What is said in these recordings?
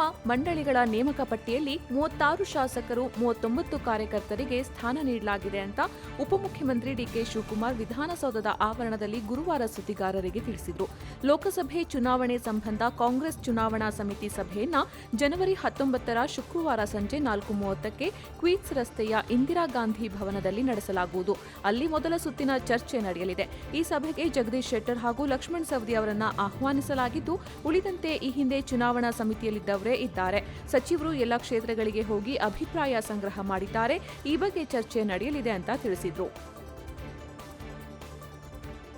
ಮಂಡಳಿಗಳ ನೇಮಕ ಪಟ್ಟಿಯಲ್ಲಿ ಮೂವತ್ತಾರು ಶಾಸಕರು, ಮೂವತ್ತೊಂಬತ್ತು ಕಾರ್ಯಕರ್ತರಿಗೆ ಸ್ಥಾನ ನೀಡಲಾಗಿದೆ ಅಂತ ಉಪಮುಖ್ಯಮಂತ್ರಿ ಡಿಕೆ ಶಿವಕುಮಾರ್ ವಿಧಾನಸೌಧದ ಆವರಣದಲ್ಲಿ ಗುರುವಾರ ಸುದ್ದಿಗಾರರಿಗೆ ತಿಳಿಸಿದರು. ಲೋಕಸಭೆ ಚುನಾವಣೆ ಸಂಬಂಧ ಕಾಂಗ್ರೆಸ್ ಚುನಾವಣಾ ಸಮಿತಿ ಸಭೆಯನ್ನ ಜನವರಿ ಹತ್ತೊಂಬತ್ತರ ಶುಕ್ರವಾರ ಸಂಜೆ ನಾಲ್ಕು ಮೂವತ್ತಕ್ಕೆ ಕ್ವೀನ್ಸ್ ರಸ್ತೆಯ ಇಂದಿರಾ ಗಾಂಧಿ ಭವನದಲ್ಲಿ ನಡೆಸಲಾಗುವುದು. ಅಲ್ಲಿ ಮೊದಲ ಸುತ್ತಿನ ಚರ್ಚೆ ನಡೆಯಲಿದೆ. ಈ ಸಭೆಗೆ ಜಗದೀಶ್ ಶೆಟ್ಟರ್ ಹಾಗೂ ಲಕ್ಷ್ಮಣ್ ಸವದಿ ಅವರನ್ನು ಆಹ್ವಾನಿಸಲಾಗಿದ್ದು, ಉಳಿದಂತೆ ಈ ಹಿಂದೆ ಚುನಾವಣಾ ಸಮಿತಿಯಲ್ಲಿದ್ದವರೇ ಇದ್ದಾರೆ. ಸಚಿವರು ಎಲ್ಲ ಕ್ಷೇತ್ರಗಳಿಗೆ ಹೋಗಿ ಅಭಿಪ್ರಾಯ ಸಂಗ್ರಹ ಮಾಡಿದ್ದಾರೆ. ಈ ಬಗ್ಗೆ ಚರ್ಚೆ ನಡೆಯಲಿದೆ ಅಂತ ತಿಳಿಸಿದ್ರು.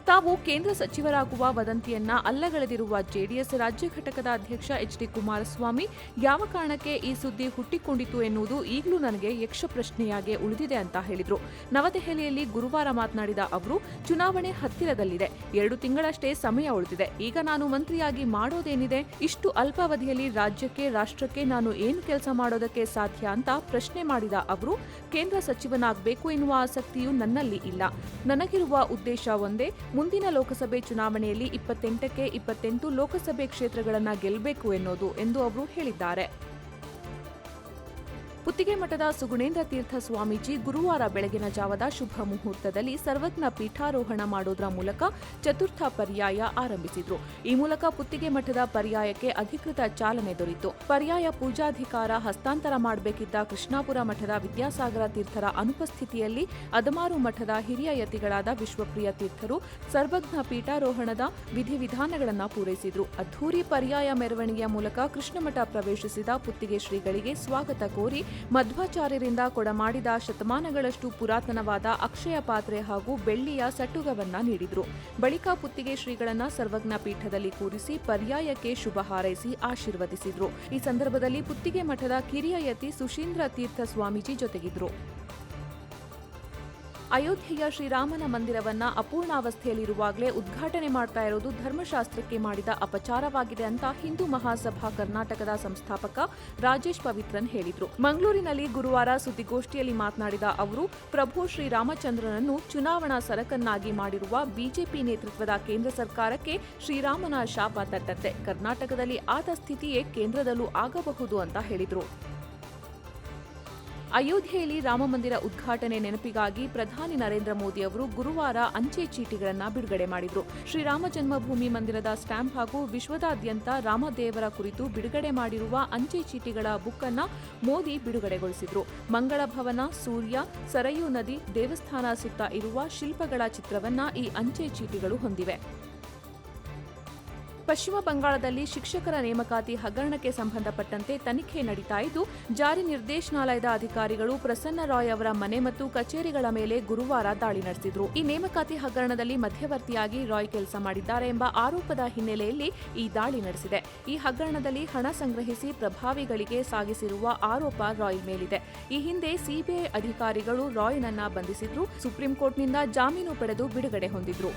ತಾವು ಕೇಂದ್ರ ಸಚಿವರಾಗುವ ವದಂತಿಯನ್ನ ಅಲ್ಲಗಳೆದಿರುವ ಜೆಡಿಎಸ್ ರಾಜ್ಯ ಘಟಕದ ಅಧ್ಯಕ್ಷ ಎಚ್ ಡಿ ಕುಮಾರಸ್ವಾಮಿ ಯಾವ ಕಾರಣಕ್ಕೆ ಈ ಸುದ್ದಿ ಹುಟ್ಟಿಕೊಂಡಿತು ಎನ್ನುವುದು ಈಗಲೂ ನನಗೆ ಯಕ್ಷ ಪ್ರಶ್ನೆಯಾಗಿ ಉಳಿದಿದೆ ಅಂತ ಹೇಳಿದರು. ನವದೆಹಲಿಯಲ್ಲಿ ಗುರುವಾರ ಮಾತನಾಡಿದ ಅವರು, ಚುನಾವಣೆ ಹತ್ತಿರದಲ್ಲಿದೆ. ಎರಡು ತಿಂಗಳಷ್ಟೇ ಸಮಯ ಉಳಿದಿದೆ. ಈಗ ನಾನು ಮಂತ್ರಿಯಾಗಿ ಮಾಡೋದೇನಿದೆ? ಇಷ್ಟು ಅಲ್ಪಾವಧಿಯಲ್ಲಿ ರಾಜ್ಯಕ್ಕೆ, ರಾಷ್ಟ್ರಕ್ಕೆ ನಾನು ಏನು ಕೆಲಸ ಮಾಡೋದಕ್ಕೆ ಸಾಧ್ಯ ಅಂತ ಪ್ರಶ್ನೆ ಮಾಡಿದ ಅವರು, ಕೇಂದ್ರ ಸಚಿವನಾಗಬೇಕು ಎನ್ನುವ ಆಸಕ್ತಿಯು ನನ್ನಲ್ಲಿ ಇಲ್ಲ. ನನಗಿರುವ ಉದ್ದೇಶ ಒಂದೇ ಮುಂದಿನ ಲೋಕಸಭೆ ಚುನಾವಣೆಯಲ್ಲಿ ಇಪ್ಪತ್ತೆಂಟಕ್ಕೆ ಇಪ್ಪತ್ತೆಂಟು ಲೋಕಸಭೆ ಕ್ಷೇತ್ರಗಳನ್ನು ಗೆಲ್ಲಬೇಕು ಎನ್ನುವುದು ಎಂದು ಅವರು ಹೇಳಿದ್ದಾರೆ. ಪುತ್ತಿಗೆ ಮಠದ ಸುಗುಣೇಂದ್ರ ತೀರ್ಥ ಸ್ವಾಮೀಜಿ ಗುರುವಾರ ಬೆಳಗಿನ ಜಾವದ ಶುಭ ಮುಹೂರ್ತದಲ್ಲಿ ಸರ್ವಜ್ಞ ಪೀಠಾರೋಹಣ ಮಾಡೋದರ ಮೂಲಕ ಚತುರ್ಥ ಪರ್ಯಾಯ ಆರಂಭಿಸಿದ್ರು. ಈ ಮೂಲಕ ಪುತ್ತಿಗೆ ಮಠದ ಪರ್ಯಾಯಕ್ಕೆ ಅಧಿಕೃತ ಚಾಲನೆ ದೊರೆಯಿತು. ಪರ್ಯಾಯ ಪೂಜಾಧಿಕಾರ ಹಸ್ತಾಂತರ ಮಾಡಬೇಕಿದ್ದ ಕೃಷ್ಣಾಪುರ ಮಠದ ವಿದ್ಯಾಸಾಗರ ತೀರ್ಥರ ಅನುಪಸ್ಥಿತಿಯಲ್ಲಿ ಅದಮಾರು ಮಠದ ಹಿರಿಯ ಯತಿಗಳಾದ ವಿಶ್ವಪ್ರಿಯ ತೀರ್ಥರು ಸರ್ವಜ್ಞ ಪೀಠಾರೋಹಣದ ವಿಧಿವಿಧಾನಗಳನ್ನು ಪೂರೈಸಿದ್ರು. ಅದ್ಧೂರಿ ಪರ್ಯಾಯ ಮೆರವಣಿಗೆಯ ಮೂಲಕ ಕೃಷ್ಣಮಠ ಪ್ರವೇಶಿಸಿದ ಪುತ್ತಿಗೆ ಶ್ರೀಗಳಿಗೆ ಸ್ವಾಗತ ಕೋರಿ ಮಧ್ವಾಚಾರ್ಯರಿಂದ ಕೊಡಮಾಡಿದ ಶತಮಾನಗಳಷ್ಟು ಪುರಾತನವಾದ ಅಕ್ಷಯ ಪಾತ್ರೆ ಹಾಗೂ ಬೆಳ್ಳಿಯ ಸಟ್ಟುಗವನ್ನ ನೀಡಿದ್ರು. ಬಳಿಕ ಪುತ್ತಿಗೆ ಶ್ರೀಗಳನ್ನ ಸರ್ವಜ್ಞ ಪೀಠದಲ್ಲಿ ಕೂರಿಸಿ ಪರ್ಯಾಯಕ್ಕೆ ಶುಭ ಹಾರೈಸಿ ಆಶೀರ್ವದಿಸಿದ್ರು. ಈ ಸಂದರ್ಭದಲ್ಲಿ ಪುತ್ತಿಗೆ ಮಠದ ಕಿರಿಯ ಯತಿ ಸುಶೀಂದ್ರ ತೀರ್ಥ ಸ್ವಾಮೀಜಿ ಜೊತೆಗಿದ್ರು. ಅಯೋಧ್ಯೆಯ ಶ್ರೀರಾಮನ ಮಂದಿರವನ್ನ ಅಪೂರ್ಣಾವಸ್ಥೆಯಲ್ಲಿರುವಾಗಲೇ ಉದ್ಘಾಟನೆ ಮಾಡ್ತಾ ಇರೋದು ಧರ್ಮಶಾಸ್ತ್ರಕ್ಕೆ ಮಾಡಿದ ಅಪಚಾರವಾಗಿದೆ ಅಂತ ಹಿಂದೂ ಮಹಾಸಭಾ ಕರ್ನಾಟಕದ ಸಂಸ್ಥಾಪಕ ರಾಜೇಶ್ ಪವಿತ್ರನ್ ಹೇಳಿದರು. ಮಂಗಳೂರಿನಲ್ಲಿ ಗುರುವಾರ ಸುದ್ದಿಗೋಷ್ಠಿಯಲ್ಲಿ ಮಾತನಾಡಿದ ಅವರು, ಪ್ರಭು ಶ್ರೀರಾಮಚಂದ್ರನನ್ನು ಚುನಾವಣಾ ಸರಕನ್ನಾಗಿ ಮಾಡಿರುವ ಬಿಜೆಪಿ ನೇತೃತ್ವದ ಕೇಂದ್ರ ಸರ್ಕಾರಕ್ಕೆ ಶ್ರೀರಾಮನ ಶಾಪ ತಟ್ಟತ್ತೆ ಕರ್ನಾಟಕದಲ್ಲಿ ಆದ ಸ್ಥಿತಿಯೇ ಕೇಂದ್ರದಲ್ಲೂ ಆಗಬಹುದು ಅಂತ ಹೇಳಿದ್ರು. ಅಯೋಧ್ಯೆಯಲ್ಲಿ ರಾಮಮಂದಿರ ಉದ್ಘಾಟನೆ ನೆನಪಿಗಾಗಿ ಪ್ರಧಾನಿ ನರೇಂದ್ರ ಮೋದಿ ಅವರು ಗುರುವಾರ ಅಂಚೆ ಚೀಟಿಗಳನ್ನು ಬಿಡುಗಡೆ ಮಾಡಿದರು. ಶ್ರೀರಾಮ ಜನ್ಮಭೂಮಿ ಮಂದಿರದ ಸ್ಟ್ಯಾಂಪ್ ಹಾಗೂ ವಿಶ್ವದಾದ್ಯಂತ ರಾಮದೇವರ ಕುರಿತು ಬಿಡುಗಡೆ ಮಾಡಿರುವ ಅಂಚೆ ಚೀಟಿಗಳ ಬುಕ್ ಅನ್ನ ಮೋದಿ ಬಿಡುಗಡೆಗೊಳಿಸಿದರು. ಮಂಗಳ ಭವನ, ಸೂರ್ಯ, ಸರಯೂ ನದಿ, ದೇವಸ್ಥಾನ ಸುತ್ತ ಇರುವ ಶಿಲ್ಪಗಳ ಚಿತ್ರವನ್ನ ಈ ಅಂಚೆ ಚೀಟಿಗಳು ಹೊಂದಿವೆ. ಪಶ್ಚಿಮ ಬಂಗಾಳದಲ್ಲಿ ಶಿಕ್ಷಕರ ನೇಮಕಾತಿ ಹಗರಣಕ್ಕೆ ಸಂಬಂಧಪಟ್ಟಂತೆ ತನಿಖೆ ನಡೀತಾ ಇದ್ದು, ಜಾರಿ ನಿರ್ದೇಶನಾಲಯದ ಅಧಿಕಾರಿಗಳು ಪ್ರಸನ್ನ ರಾಯ್ ಅವರ ಮನೆ ಮತ್ತು ಕಚೇರಿಗಳ ಮೇಲೆ ಗುರುವಾರ ದಾಳಿ ನಡೆಸಿದ್ರು. ಈ ನೇಮಕಾತಿ ಹಗರಣದಲ್ಲಿ ಮಧ್ಯವರ್ತಿಯಾಗಿ ರಾಯ್ ಕೆಲಸ ಮಾಡಿದ್ದಾರೆ ಎಂಬ ಆರೋಪದ ಹಿನ್ನೆಲೆಯಲ್ಲಿ ಈ ದಾಳಿ ನಡೆಸಿದೆ. ಈ ಹಗರಣದಲ್ಲಿ ಹಣ ಸಂಗ್ರಹಿಸಿ ಪ್ರಭಾವಿಗಳಿಗೆ ಸಾಗಿಸಿರುವ ಆರೋಪ ರಾಯ್ ಮೇಲಿದೆ. ಈ ಹಿಂದೆ ಸಿಬಿಐ ಅಧಿಕಾರಿಗಳು ರಾಯ್ನನ್ನ ಬಂಧಿಸಿದ್ರು, ಸುಪ್ರೀಂ ಕೋರ್ಟ್ನಿಂದ ಜಾಮೀನು ಪಡೆದು ಬಿಡುಗಡೆ ಹೊಂದಿದ್ರು.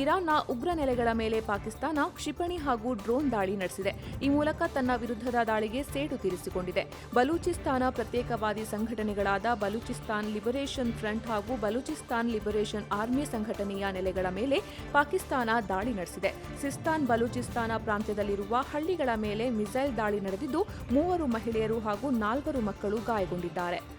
ಇರಾನ್ನ ಉಗ್ರ ನೆಲೆಗಳ ಮೇಲೆ ಪಾಕಿಸ್ತಾನ ಕ್ಷಿಪಣಿ ಹಾಗೂ ಡ್ರೋನ್ ದಾಳಿ ನಡೆಸಿದೆ. ಈ ಮೂಲಕ ತನ್ನ ವಿರುದ್ಧದ ದಾಳಿಗೆ ಸೇಡು ತೀರಿಸಿಕೊಂಡಿದೆ. ಬಲೂಚಿಸ್ತಾನ ಪ್ರತ್ಯೇಕವಾದಿ ಸಂಘಟನೆಗಳಾದ ಬಲೂಚಿಸ್ತಾನ್ ಲಿಬರೇಷನ್ ಫ್ರಂಟ್ ಹಾಗೂ ಬಲೂಚಿಸ್ತಾನ್ ಲಿಬರೇಷನ್ ಆರ್ಮಿ ಸಂಘಟನೆಯ ನೆಲೆಗಳ ಮೇಲೆ ಪಾಕಿಸ್ತಾನ ದಾಳಿ ನಡೆಸಿದೆ. ಸಿಸ್ತಾನ್ ಬಲೂಚಿಸ್ತಾನ ಪ್ರಾಂತ್ಯದಲ್ಲಿರುವ ಹಳ್ಳಿಗಳ ಮೇಲೆ ಮಿಸೈಲ್ ದಾಳಿ ನಡೆದಿದ್ದು, ಮೂವರು ಮಹಿಳೆಯರು ಹಾಗೂ ನಾಲ್ವರು ಮಕ್ಕಳು ಗಾಯಗೊಂಡಿದ್ದಾರೆ.